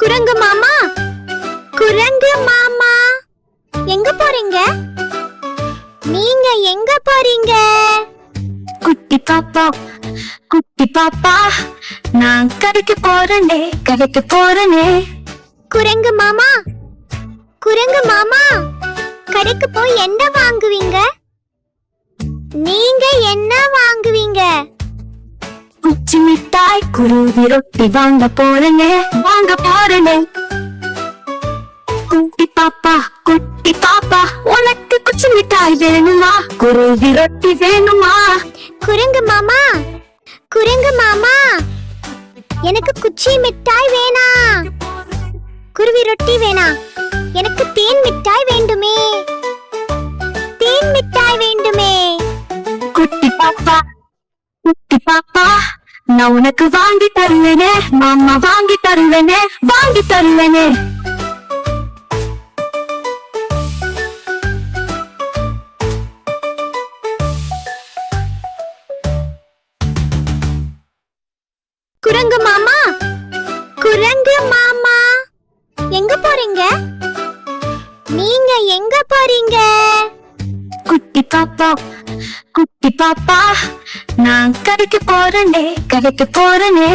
குரங்கு மாமா? குரங்கு மாமா. எங்க போறீங்க? நீங்க எங்க போறீங்க? குட்டி பாப்பா குட்டி பாப்பா நான் கடைக்கு போறேனே கடைக்கு போறேனே. குரங்கு மாமா? குரங்கு மாமா கடைக்கு போய் என்ன வாங்குவீங்க? நீங்க என்ன வாங்குவீங்க? குச்சி மிட்டாய் குருவி ரொட்டி வாங்க போறேனே வாங்க போறேனே குட்டி பாப்பா குட்டி பாப்பா உனக்கு குச்சி மிட்டாய் வேணுமா? குருவி ரொட்டி வேணுமா? குரங்கு மாமா குரங்கு மாமா எனக்கு குச்சி மிட்டாய் வேணாம் குருவி ரொட்டி வேணாம் எனக்கு தேன் மிட்டாய் வேண்டுமே. தேன் மிட்டாய் வேண்டுமே. குட்டி பாப்பா நான் உனக்கு வாங்கி தருவேனே மாமா வாங்கி தருவேனே வாங்கி தருவேனே. குரங்கு மாமா குரங்கு மாமா. எங்க போறீங்க? நீங்க எங்க போறீங்க? குட்டி பாப்பா குட்டி பாப்பா நான் கடைக்கு போறேனே கடைக்கு போறேனே.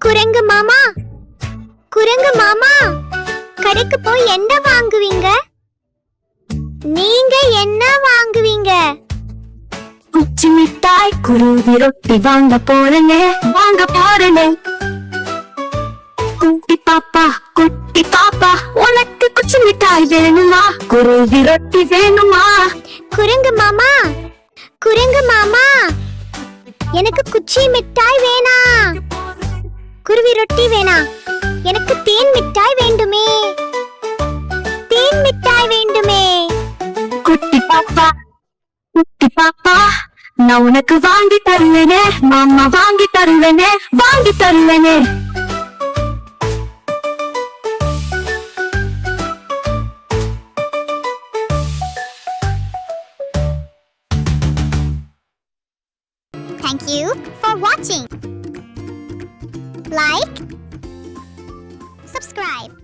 குரங்கு மாமா குரங்கு மாமா கடைக்கு போய் என்ன வாங்குவீங்க? நீங்க என்ன வாங்குவீங்க? குச்சி மிட்டாய் குருவி ரொட்டி வாங்க போறேனே வாங்க போறேனே. குட்டி பாப்பா குட்டி பாப்பா உனக்கு குச்சி மிட்டாய் வேணுமா? குருவி ரொட்டி வேணுமா? குரங்கு மாமா குரங்கு மாமா எனக்கு குச்சி மிட்டாய் வேணா. குருவி ரொட்டி வேணா. எனக்கு தேன் மிட்டாய் வேண்டுமே. தேன் மிட்டாய் வேண்டுமே. குட்டி பாப்பா குட்டி பாப்பா நான் உனக்கு வாங்கி தருவேனே. மாமா வாங்கி தருவேனே வாங்கி தருவேனே. Thank you for watching. Like, subscribe.